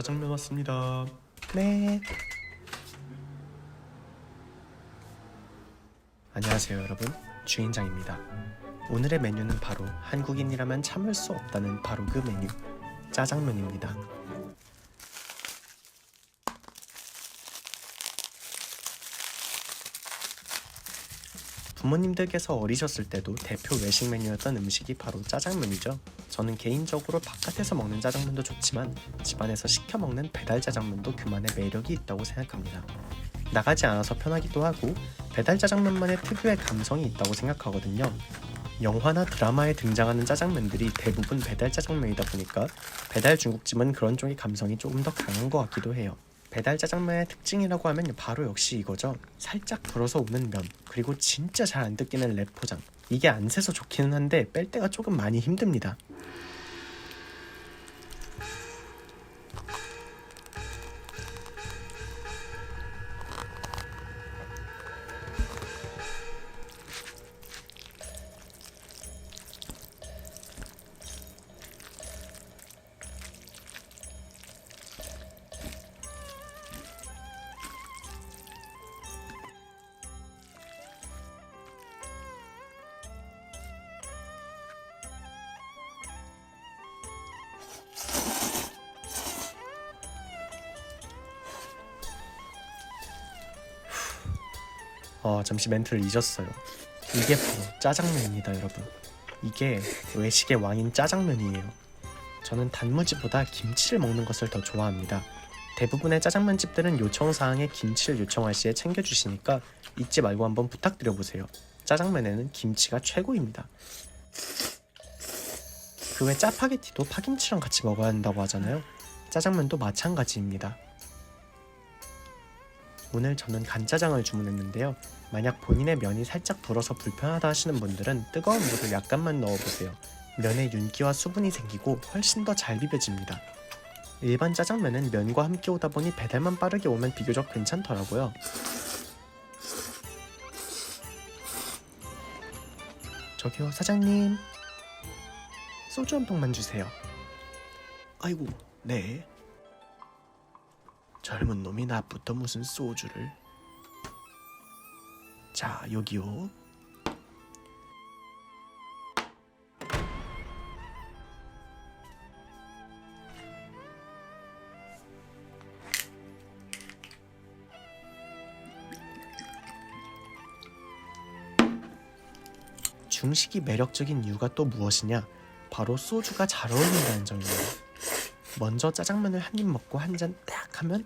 짜장면 왔습니다. 네. 안녕하세요, 여러분. 주인장입니다. 오늘의 메뉴는 바로 한국인이라면 참을 수 없다는 바로 그 메뉴, 짜장면입니다. 부모님들께서 어리셨을 때도 대표 외식 메뉴였던 음식이 바로 짜장면이죠. 저는 개인적으로 바깥에서 먹는 짜장면도 좋지만 집안에서 시켜 먹는 배달 짜장면도 그만의 매력이 있다고 생각합니다. 나가지 않아서 편하기도 하고 배달 짜장면만의 특유의 감성이 있다고 생각하거든요. 영화나 드라마에 등장하는 짜장면들이 대부분 배달 짜장면이다 보니까 배달 중국집은 그런 쪽의 감성이 조금 더 강한 것 같기도 해요. 배달 짜장면의 특징이라고 하면 바로 역시 이거죠. 살짝 불어서 오는 면, 그리고 진짜 잘 안 뜯기는 랩 포장. 이게 안 새서 좋기는 한데 뺄 때가 조금 많이 힘듭니다. 어, 잠시 멘트를 잊었어요. 이게 바로 짜장면입니다, 여러분. 이게 외식의 왕인 짜장면이에요. 저는 단무지보다 김치를 먹는 것을 더 좋아합니다. 대부분의 짜장면 집들은 요청 사항에 김치를 요청할 시에 챙겨주시니까 잊지 말고 한번 부탁드려 보세요. 짜장면에는 김치가 최고입니다. 그 외 짜파게티도 파김치랑 같이 먹어야 한다고 하잖아요. 짜장면도 마찬가지입니다. 오늘 저는 간짜장을 주문했는데요. 만약 본인의 면이 살짝 불어서 불편하다 하시는 분들은 뜨거운 물을 약간만 넣어보세요. 면에 윤기와 수분이 생기고 훨씬 더 잘 비벼집니다. 일반 짜장면은 면과 함께 오다 보니 배달만 빠르게 오면 비교적 괜찮더라고요. 저기요 사장님 소주 한 병만 주세요. 아이고 네. 젊은 놈이 나부터 무슨 소주를? 자 여기요. 중식이 매력적인 이유가 또 무엇이냐? 바로 소주가 잘 어울린다는 점이에요 먼저 짜장면을 한 입 먹고 한 잔 딱 하면?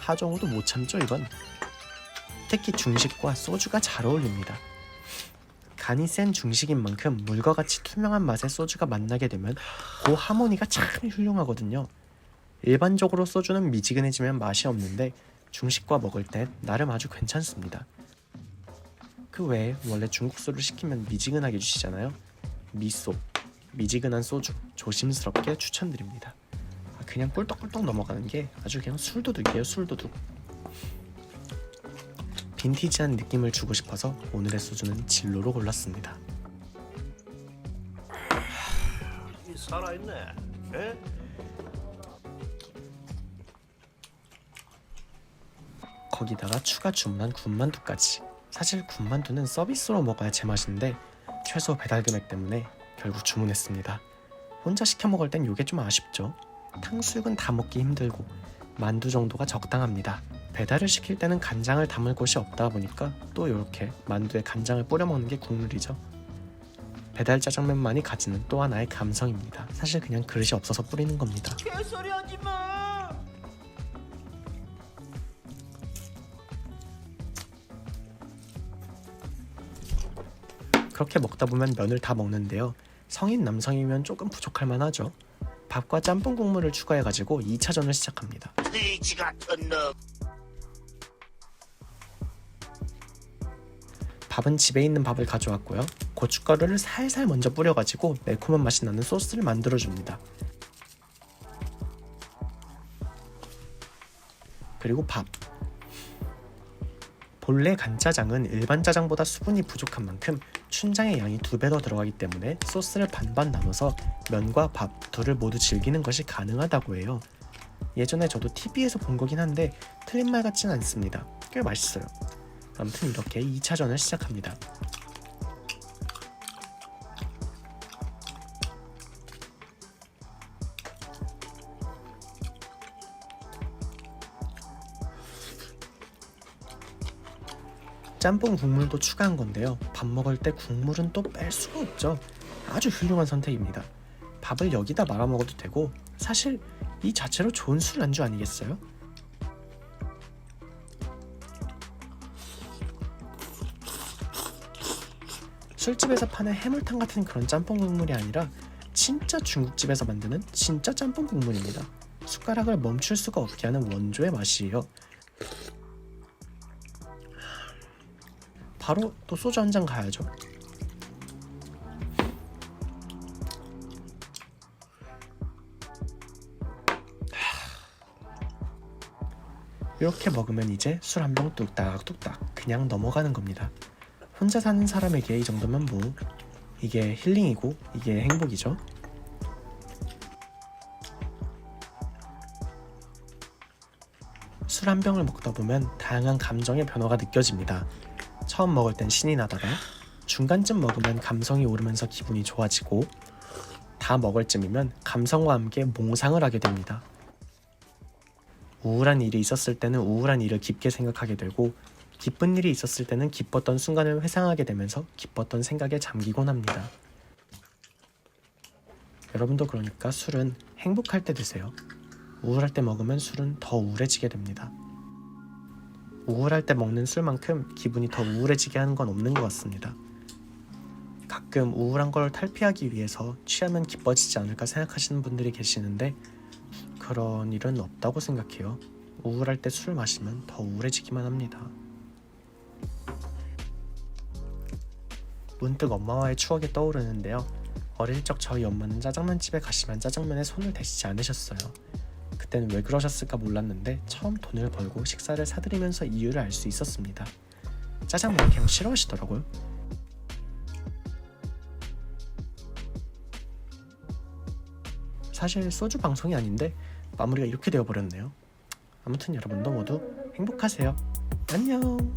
하정우도 못 참죠 이건. 특히 중식과 소주가 잘 어울립니다. 간이 센 중식인 만큼 물과 같이 투명한 맛의 소주가 만나게 되면 그 하모니가 참 훌륭하거든요. 일반적으로 소주는 미지근해지면 맛이 없는데 중식과 먹을 땐 나름 아주 괜찮습니다 그 외에 원래 중국 술을 시키면 미지근하게 주시잖아요. 미소 미지근한 소주 조심스럽게 추천드립니다. 아, 그냥 꿀떡꿀떡 넘어가는 게 아주 그냥 술도둑이에요 술도둑 빈티지한 느낌을 주고 싶어서 오늘의 소주는 진로로 골랐습니다. 이 살아있네. 에? 거기다가 추가 주문한 군만두까지 사실 군만두는 서비스로 먹어야 제맛인데 최소 배달 금액 때문에 결국 주문했습니다. 혼자 시켜 먹을 땐 요게 좀 아쉽죠. 탕수육은 다 먹기 힘들고 만두 정도가 적당합니다. 배달을 시킬 때는 간장을 담을 곳이 없다 보니까 또 이렇게 만두에 간장을 뿌려 먹는 게 국룰이죠. 배달 짜장면만이 가지는 또 하나의 감성입니다. 사실 그냥 그릇이 없어서 뿌리는 겁니다. 개소리 하지 마. 그렇게 먹다 보면 면을 다 먹는데요. 성인 남성이면 조금 부족할 만하죠. 밥과 짬뽕 국물을 추가해가지고 2차전을 시작합니다. 돼지 같은 놈. 밥은 집에 있는 밥을 가져왔고요. 고춧가루를 살살 먼저 뿌려가지고 매콤한 맛이 나는 소스를 만들어줍니다. 그리고 밥. 본래 간짜장은 일반 짜장보다 수분이 부족한 만큼 춘장의 양이 두 배 더 들어가기 때문에 소스를 반반 나눠서 면과 밥 둘을 모두 즐기는 것이 가능하다고 해요. 예전에 저도 TV에서 본 거긴 한데 틀린 말 같진 않습니다. 꽤 맛있어요. 아무튼 이렇게 2차전을 시작합니다. 짬뽕 국물도 추가한 건데요. 밥 먹을 때 국물은 또 뺄 수가 없죠. 아주 훌륭한 선택입니다. 밥을 여기다 말아 먹어도 되고 사실 이 자체로 좋은 술 안주 아니겠어요? 술집에서 파는 해물탕 같은 그런 짬뽕 국물이 아니라 진짜 중국집에서 만드는 진짜 짬뽕 국물입니다. 숟가락을 멈출 수가 없게 하는 원조의 맛이에요. 바로 또 소주 한 잔 가야죠. 이렇게 먹으면 이제 술 한 병 뚝딱뚝딱 그냥 넘어가는 겁니다. 혼자 사는 사람에게 이 정도면 뭐 이게 힐링이고 이게 행복이죠. 술 한 병을 먹다 보면 다양한 감정의 변화가 느껴집니다. 처음 먹을 땐 신이 나다가 중간쯤 먹으면 감성이 오르면서 기분이 좋아지고 다 먹을 쯤이면 감성과 함께 몽상을 하게 됩니다. 우울한 일이 있었을 때는 우울한 일을 깊게 생각하게 되고 기쁜 일이 있었을 때는 기뻤던 순간을 회상하게 되면서 기뻤던 생각에 잠기곤 합니다. 여러분도 그러니까 술은 행복할 때 드세요. 우울할 때 먹으면 술은 더 우울해지게 됩니다. 우울할 때 먹는 술만큼 기분이 더 우울해지게 하는 건 없는 것 같습니다. 가끔 우울한 걸 탈피하기 위해서 취하면 기뻐지지 않을까 생각하시는 분들이 계시는데 그런 일은 없다고 생각해요. 우울할 때 술 마시면 더 우울해지기만 합니다. 문득 엄마와의 추억이 떠오르는데요. 어릴 적 저희 엄마는 짜장면 집에 가시면 짜장면에 손을 대시지 않으셨어요. 그때는 왜 그러셨을까 몰랐는데 처음 돈을 벌고 식사를 사드리면서 이유를 알 수 있었습니다. 짜장면 그냥 싫어하시더라고요. 사실 소주 방송이 아닌데 마무리가 이렇게 되어버렸네요. 아무튼 여러분도 모두 행복하세요. 안녕.